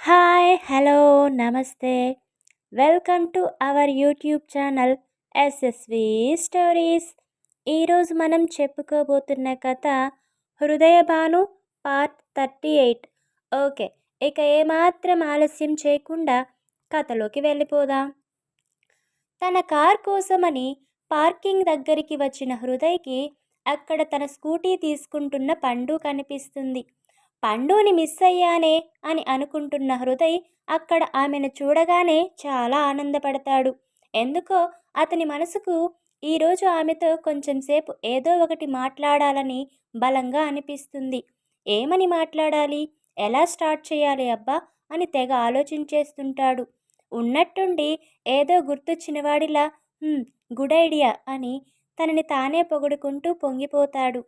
Hi hello నమస్తే. Welcome to our YouTube channel SSV stories ఈరోజు మనం చెప్పుకోబోతున్న కథ Hrudayabhanu part thirty eight okay ఇక ఏమాత్రం ఆలస్యం చేయకుండా కథలోకి వెళ్ళిపోదాం. తన కార్ కోసమని పార్కింగ్ దగ్గరికి వచ్చిన హృదయ్కి అక్కడ తన స్కూటీ తీసుకుంటున్న పండు కనిపిస్తుంది. పండుని మిస్ అయ్యానే అని అనుకుంటున్న హృదయ్ అక్కడ ఆమెను చూడగానే చాలా ఆనందపడతాడు. ఎందుకో అతని మనసుకు ఈరోజు ఆమెతో కొంచెం సేపు ఏదో ఒకటి మాట్లాడాలని బలంగా అనిపిస్తుంది. ఏమని మాట్లాడాలి? ఎలా స్టార్ట్ చేయాలి అబ్బా? అని తెగ ఆలోచించేస్తుంటాడు. ఉన్నట్టుండి ఏదో గుర్తొచ్చిన వాడిలా గుడ్ ఐడియా అని తనని తానే పొగుడుకుంటూ పొంగిపోతాడు.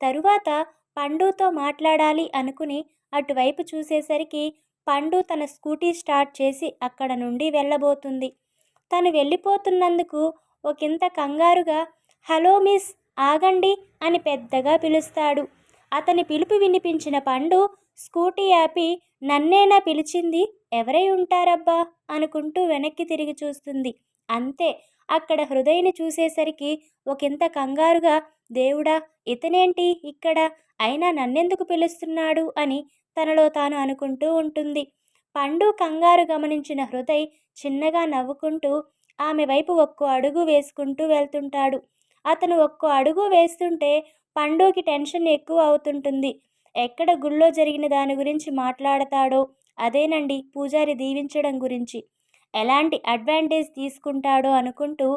తరువాత పండుతో మాట్లాడాలి అనుకుని అటువైపు చూసేసరికి పండు తన స్కూటీ స్టార్ట్ చేసి అక్కడ నుండి వెళ్ళబోతుంది. తను వెళ్ళిపోతున్నందుకు ఒకంత కంగారుగా హలో మిస్ ఆగండి అని పెద్దగా పిలుస్తాడు. అతని పిలుపు వినిపించిన పండు స్కూటీ ఆపి నన్నేనా పిలిచింది? ఎవరై ఉంటారబ్బా? అనుకుంటూ వెనక్కి తిరిగి చూస్తుంది. అంతే అక్కడ హృదయని చూసేసరికి ఒకంత కంగారుగా దేవుడా ఇతనేంటి ఇక్కడ? అయినా నన్నెందుకు పిలుస్తున్నాడు? అని తనలో తాను అనుకుంటూ ఉంటుంది. పండు కంగారు గమనించిన హృదయ్ చిన్నగా నవ్వుకుంటూ ఆమె వైపు ఒక్కో అడుగు వేసుకుంటూ వెళ్తుంటాడు. అతను ఒక్కో అడుగు వేస్తుంటే పండుకి టెన్షన్ ఎక్కువ అవుతుంటుంది. ఎక్కడ గుళ్ళో జరిగిన దాని గురించి మాట్లాడతాడో అదేనండి పూజారి దీవించడం గురించి. ఎలాంటి అడ్వాంటేజ్ తీసుకుంటాడో అనుకుంటూ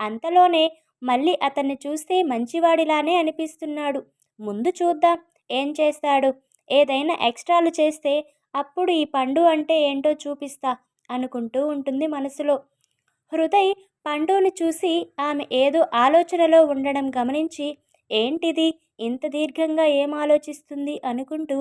అంతలోనే మళ్ళీ అతన్ని చూస్తే మంచివాడిలానే అనిపిస్తున్నాడు. ముందు చూద్దాం ఏం చేస్తాడు? ఏదైనా ఎక్స్ట్రాలు చేస్తే అప్పుడు ఈ పండు అంటే ఏంటో చూపిస్తా అనుకుంటూ ఉంటుంది మనసులో. హృదయ్ పండుని చూసి ఆమె ఏదో ఆలోచనలో ఉండడం గమనించి ఏంటిది? ఇంత దీర్ఘంగా ఏం ఆలోచిస్తుంది? అనుకుంటూ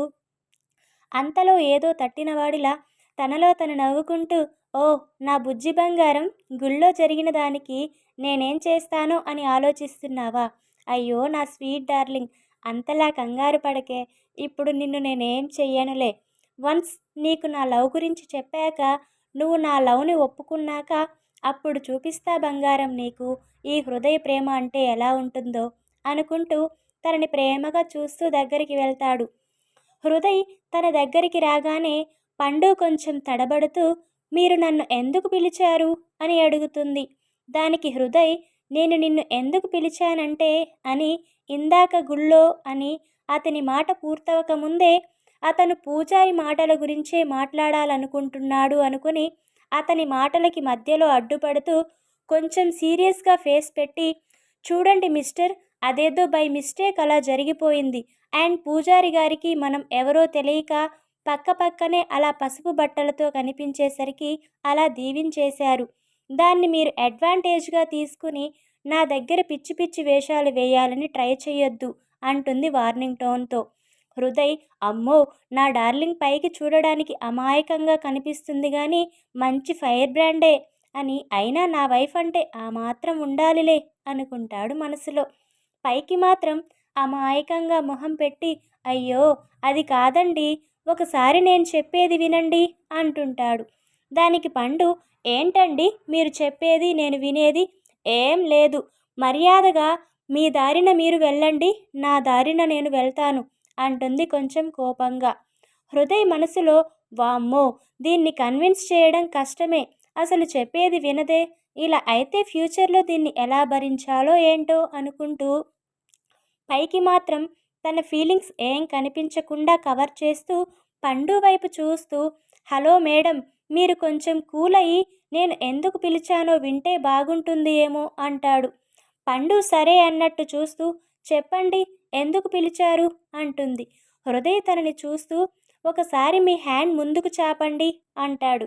అంతలో ఏదో తట్టినవాడిలా తనలో తను నవ్వుకుంటూ ఓ నా బుజ్జి బంగారం గుళ్ళో జరిగిన దానికి నేనేం చేస్తానో అని ఆలోచిస్తున్నావా? అయ్యో నా స్వీట్ డార్లింగ్ అంతలా కంగారు పడకే. ఇప్పుడు నిన్ను నేనేం చెయ్యనులే. వన్స్ నీకు నా లవ్ గురించి చెప్పాక నువ్వు నా లవ్ని ఒప్పుకున్నాక అప్పుడు చూపిస్తా బంగారం నీకు. ఈ హృదయ ప్రేమ అంటే ఎలా ఉంటుందో అనుకుంటూ తనని ప్రేమగా చూస్తూ దగ్గరికి వెళ్తాడు. హృదయ్ తన దగ్గరికి రాగానే పండు కొంచెం తడబడుతూ మీరు నన్ను ఎందుకు పిలిచారు? అని అడుగుతుంది. దానికి హృదయ్ నేను నిన్ను ఎందుకు పిలిచానంటే అని ఇందాక గుళ్ళో అని అతని మాట పూర్తవక ముందే అతను పూజారి మాటల గురించే మాట్లాడాలనుకుంటున్నాడు అనుకుని అతని మాటలకి మధ్యలో అడ్డుపడుతూ కొంచెం సీరియస్గా ఫేస్ పెట్టి చూడండి మిస్టర్ అదేదో బై మిస్టేక్ అలా జరిగిపోయింది. అండ్ పూజారి గారికి మనం ఎవరో తెలియక పక్క పక్కనే అలా పసుపు బట్టలతో కనిపించేసరికి అలా దీవించేశారు. దాన్ని మీరు అడ్వాంటేజ్గా తీసుకుని నా దగ్గర పిచ్చి పిచ్చి వేషాలు వేయాలని ట్రై చేయొద్దు అంటుంది వార్నింగ్ టోన్తో. హృదయ్ అమ్మో! నా డార్లింగ్ పైకి చూడడానికి అమాయకంగా కనిపిస్తుంది కానీ మంచి ఫైర్ బ్రాండే అని అయినా నా వైఫ్ అంటే ఆ మాత్రం ఉండాలిలే అనుకుంటాడు మనసులో. పైకి మాత్రం అమాయకంగా మొహం పెట్టి అయ్యో! అది కాదండి! ఒకసారి నేను చెప్పేది వినండి అంటుంటాడు. దానికి పండు ఏంటండి మీరు చెప్పేది నేను వినేది? ఏం లేదు. మర్యాదగా మీ దారిన మీరు వెళ్ళండి. నా దారిన నేను వెళ్తాను అంటుంది కొంచెం కోపంగా. హృదయ మనసులో వామ్మో దీన్ని కన్విన్స్ చేయడం కష్టమే. అసలు చెప్పేది వినదే. ఇలా అయితే ఫ్యూచర్లో దీన్ని ఎలా భరించాలో ఏంటో అనుకుంటూ పైకి మాత్రం తన ఫీలింగ్స్ ఏం కనిపించకుండా కవర్ చేస్తూ పండు వైపు చూస్తూ హలో మేడం మీరు కొంచెం కూల్ అయ్యి నేను ఎందుకు పిలిచానో వింటే బాగుంటుంది ఏమో అంటాడు. పండు సరే అన్నట్టు చూస్తూ చెప్పండి ఎందుకు పిలిచారు? అంటుంది. హృదయ తనని చూస్తూ ఒకసారి మీ హ్యాండ్ ముందుకు చాపండి అంటాడు.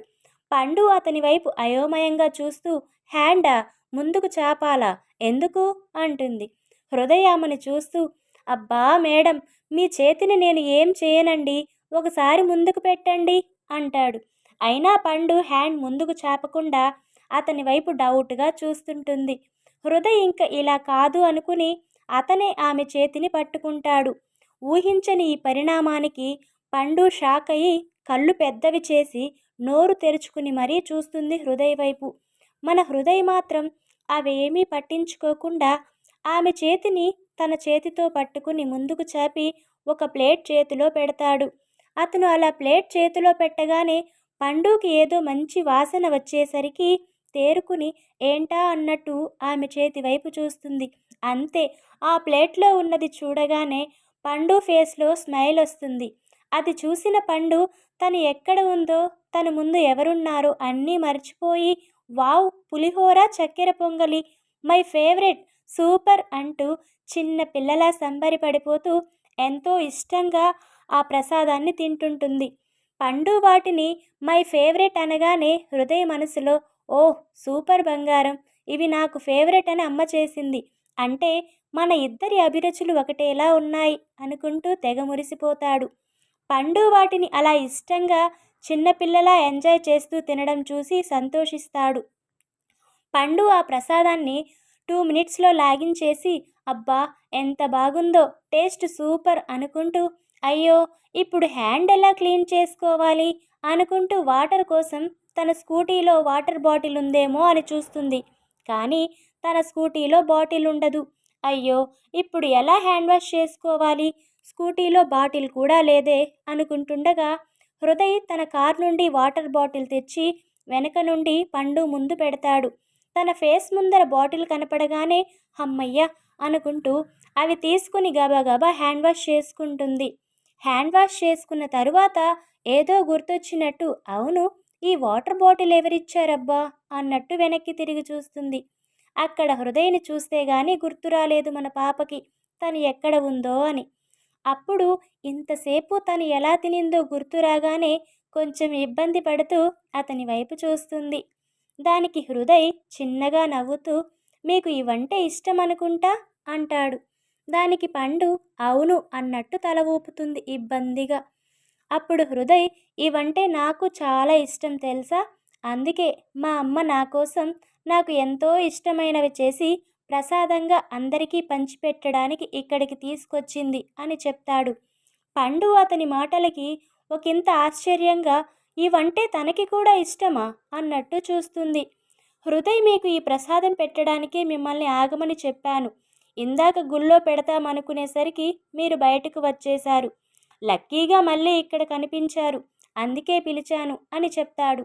పండు అతని వైపు అయోమయంగా చూస్తూ హ్యాండా ముందుకు చాపాలా? ఎందుకు? అంటుంది. హృదయ ఆమెను చూస్తూ అబ్బా మేడం మీ చేతిని నేను ఏం చేయనండి? ఒకసారి ముందుకు పెట్టండి అంటాడు. అయినా పండు హ్యాండ్ ముందుకు చాపకుండా అతని వైపు డౌట్గా చూస్తుంటుంది. హృదయ్ ఇంక ఇలా కాదు అనుకుని అతనే ఆమె చేతిని పట్టుకుంటాడు. ఊహించని ఈ పరిణామానికి పండు షాక్ అయి కళ్ళు పెద్దవి చేసి నోరు తెరుచుకుని మరీ చూస్తుంది హృదయ వైపు. మన హృదయ మాత్రం అవేమీ పట్టించుకోకుండా ఆమె చేతిని తన చేతితో పట్టుకుని ముందుకు చాపి ఒక ప్లేట్ చేతిలో పెడతాడు. అతను అలా ప్లేట్ చేతిలో పెట్టగానే పండుకి ఏదో మంచి వాసన వచ్చేసరికి తేరుకుని ఏంటా అన్నట్టు ఆమె చేతి వైపు చూస్తుంది. అంతే ఆ ప్లేట్లో ఉన్నది చూడగానే పండు ఫేస్లో స్మైల్ వస్తుంది. అది చూసిన పండు తను ఎక్కడ ఉందో తన ముందు ఎవరున్నారో అన్నీ మర్చిపోయి వావ్ పులిహోర చక్కెర పొంగలి మై ఫేవరెట్ సూపర్ అంటూ చిన్న పిల్లలా సంబరిపడిపోతూ ఎంతో ఇష్టంగా ఆ ప్రసాదాన్ని తింటుంటుంది. పండు వాటిని మై ఫేవరెట్ అనగానే హృదయ మనసులో ఓ సూపర్ బంగారం ఇవి నాకు ఫేవరెట్ అని అమ్మ చేసింది. అంటే మన ఇద్దరి అభిరుచులు ఒకటేలా ఉన్నాయి అనుకుంటూ తెగ మురిసిపోతాడు. పండు వాటిని అలా ఇష్టంగా చిన్నపిల్లలా ఎంజాయ్ చేస్తూ తినడం చూసి సంతోషిస్తాడు. పండు ఆ ప్రసాదాన్ని టూ మినిట్స్లో లాగించేసి అబ్బా! ఎంత బాగుందో! టేస్ట్ సూపర్ అనుకుంటూ అయ్యో! ఇప్పుడు హ్యాండ్ ఎలా క్లీన్ చేసుకోవాలి? అనుకుంటూ వాటర్ కోసం తన స్కూటీలో వాటర్ బాటిల్ ఉందేమో అని చూస్తుంది. కానీ తన స్కూటీలో బాటిల్ ఉండదు. అయ్యో! ఇప్పుడు ఎలా హ్యాండ్ వాష్ చేసుకోవాలి? స్కూటీలో బాటిల్ కూడా లేదే అనుకుంటుండగా హృదయ్ తన కార్ నుండి వాటర్ బాటిల్ తెచ్చి వెనక నుండి పండు ముందు పెడతాడు. తన ఫేస్ ముందర బాటిల్ కనపడగానే అమ్మయ్య అనుకుంటూ అవి తీసుకుని గబగబా హ్యాండ్ వాష్ చేసుకుంటుంది. హ్యాండ్ వాష్ చేసుకున్న తరువాత ఏదో గుర్తొచ్చినట్టు అవును ఈ వాటర్ బాటిల్ ఎవరిచ్చారబ్బా? అన్నట్టు వెనక్కి తిరిగి చూస్తుంది. అక్కడ హృదయని చూస్తే గానీ గుర్తు రాలేదు మన పాపకి తను ఎక్కడ ఉందో అని. అప్పుడు ఇంతసేపు తను ఎలా తినిందో గుర్తు రాగానే కొంచెం ఇబ్బంది పడుతూ అతని వైపు చూస్తుంది. దానికి హృదయ్ చిన్నగా నవ్వుతూ మీకు ఇవంటే ఇష్టం అనుకుంటా అంటాడు. దానికి పండు అవును అన్నట్టు తల ఊపుతుంది ఇబ్బందిగా. అప్పుడు హృదయ్ ఇవంటే నాకు చాలా ఇష్టం తెలుసా? అందుకే మా అమ్మ నా కోసం నాకు ఎంతో ఇష్టమైనవి చేసి ప్రసాదంగా అందరికీ పంచిపెట్టడానికి ఇక్కడికి తీసుకొచ్చింది అని చెప్తాడు. పండు అతని మాటలకి ఒకంత ఆశ్చర్యంగా ఇవంటే తనకి కూడా ఇష్టమా? అన్నట్టు చూస్తుంది. హృదయ్ మీకు ఈ ప్రసాదం పెట్టడానికే మిమ్మల్ని ఆగమని చెప్పాను. ఇందాక గుళ్ళో పెడతామనుకునేసరికి మీరు బయటకు వచ్చేశారు. లక్కీగా మళ్ళీ ఇక్కడ కనిపించారు. అందుకే పిలిచాను అని చెప్తాడు.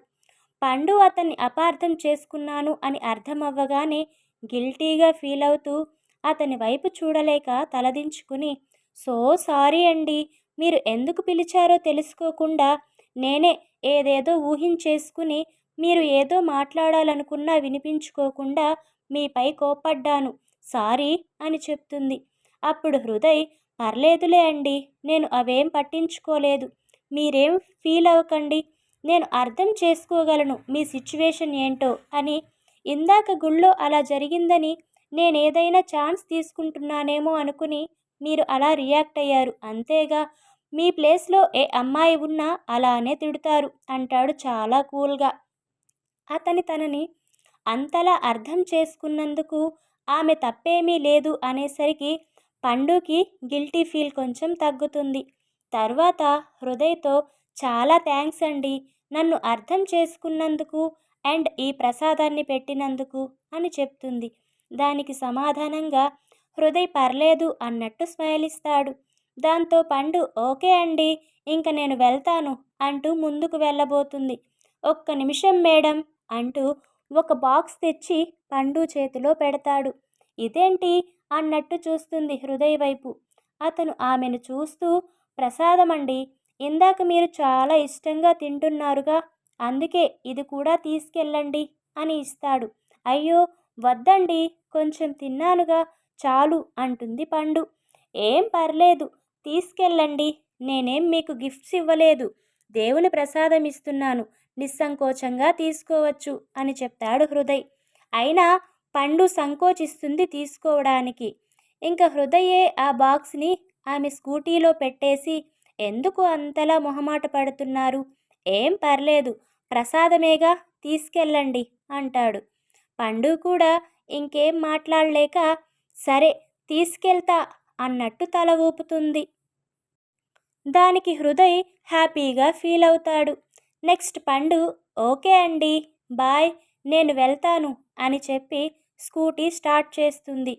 పండు అతన్ని అపార్థం చేసుకున్నాను అని అర్థమవ్వగానే గిల్టీగా ఫీల్ అవుతూ అతని వైపు చూడలేక తలదించుకుని సో సారీ అండి. మీరు ఎందుకు పిలిచారో తెలుసుకోకుండా నేనే ఏదేదో ఊహించేసుకుని మీరు ఏదో మాట్లాడాలనుకున్నా వినిపించుకోకుండా మీపై కోపడ్డాను సారీ అని చెప్తుంది. అప్పుడు హృదయ్ పర్లేదులే అండి నేను అవేం పట్టించుకోలేదు. మీరేం ఫీల్ అవ్వకండి నేను అర్థం చేసుకోగలను మీ సిచ్యువేషన్ ఏంటో అని ఇందాక గుళ్ళో అలా జరిగిందని నేనేదైనా ఛాన్స్ తీసుకుంటున్నానేమో అనుకుని మీరు అలా రియాక్ట్ అయ్యారు. అంతేగా మీ ప్లేస్లో ఏ అమ్మాయి ఉన్నా అలానే తిడతారు. అంటాడు చాలా కూల్గా. అతని తనని అంతలా అర్థం చేసుకున్నందుకు ఆమె తప్పేమీ లేదు అనేసరికి పండుకి గిల్టీ ఫీల్ కొంచెం తగ్గుతుంది. తర్వాత హృదయతో చాలా థ్యాంక్స్ అండి. నన్ను అర్థం చేసుకున్నందుకు అండ్ ఈ ప్రసాదాన్ని పెట్టినందుకు అని చెప్తుంది. దానికి సమాధానంగా హృదయ్ పర్లేదు అన్నట్టు స్మైల్ ఇస్తాడు దాంతో పండు ఓకే అండి ఇంక నేను వెళ్తాను అంటూ ముందుకు వెళ్ళబోతుంది. ఒక్క నిమిషం మేడం అంటూ ఒక బాక్స్ తెచ్చి పండు చేతిలో పెడతాడు. ఇదేంటి? అన్నట్టు చూస్తుంది హృదయ వైపు అతను ఆమెను చూస్తూ ప్రసాదమండి ఇందాక మీరు చాలా ఇష్టంగా తింటున్నారుగా అందుకే ఇది కూడా తీసుకెళ్ళండి అని ఇస్తాడు. అయ్యో వద్దండి కొంచెం తిన్నానుగా చాలు అంటుంది పండు. ఏం పర్లేదు తీసుకెళ్ళండి. నేనేం మీకు గిఫ్ట్స్ ఇవ్వలేదు. దేవుని ప్రసాదం ఇస్తున్నాను. నిస్సంకోచంగా తీసుకోవచ్చు అని చెప్తాడు హృదయ్. అయినా పండు సంకోచిస్తుంది తీసుకోవడానికి. ఇంకా హృదయే ఆ బాక్స్ని ఆమె స్కూటీలో పెట్టేసి ఎందుకు అంతలా మొహమాట పడుతున్నారు? ఏం పర్లేదు. ప్రసాదమేగా తీసుకెళ్ళండి అంటాడు. పండు కూడా ఇంకేం మాట్లాడలేక సరే తీసుకెళ్తా అన్నట్టు తల ఊపుతుంది. దానికి హృదయ్ హ్యాపీగా ఫీల్ అవుతాడు. నెక్స్ట్ పండు ఓకే అండి బాయ్ నేను వెళ్తాను అని చెప్పి స్కూటీ స్టార్ట్ చేస్తుంది.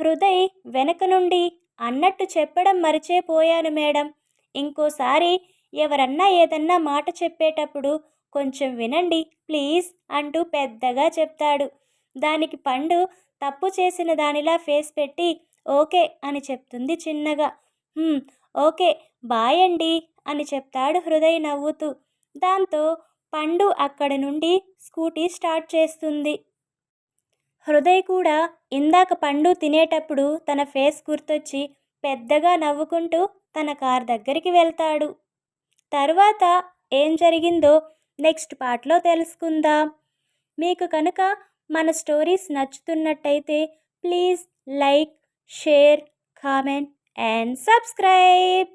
హృదయ్ వెనక నుండి అన్నట్టు చెప్పడం మరిచేపోయాను మేడం. ఇంకోసారి ఎవరన్నా ఏదన్నా మాట చెప్పేటప్పుడు కొంచెం వినండి ప్లీజ్ అంటూ పెద్దగా చెప్తాడు. దానికి పండు తప్పు చేసిన దానిలా ఫేస్ పెట్టి ఓకే అని చెప్తుంది చిన్నగా. ఓకే బాయ్ అండి అని చెప్తాడు హృదయ్ నవ్వుతూ. దాంతో పండు అక్కడ నుండి స్కూటీ స్టార్ట్ చేస్తుంది. హృదయ్ కూడా ఇందాక పండు తినేటప్పుడు తన ఫేస్ గుర్తొచ్చి పెద్దగా నవ్వుకుంటూ తన కార్ దగ్గరికి వెళ్తాడు. తర్వాత ఏం జరిగిందో నెక్స్ట్ పార్ట్లో తెలుసుకుందాం. మీకు కనుక మన stories నచ్చుతున్నట్టయితే please like share, comment and subscribe.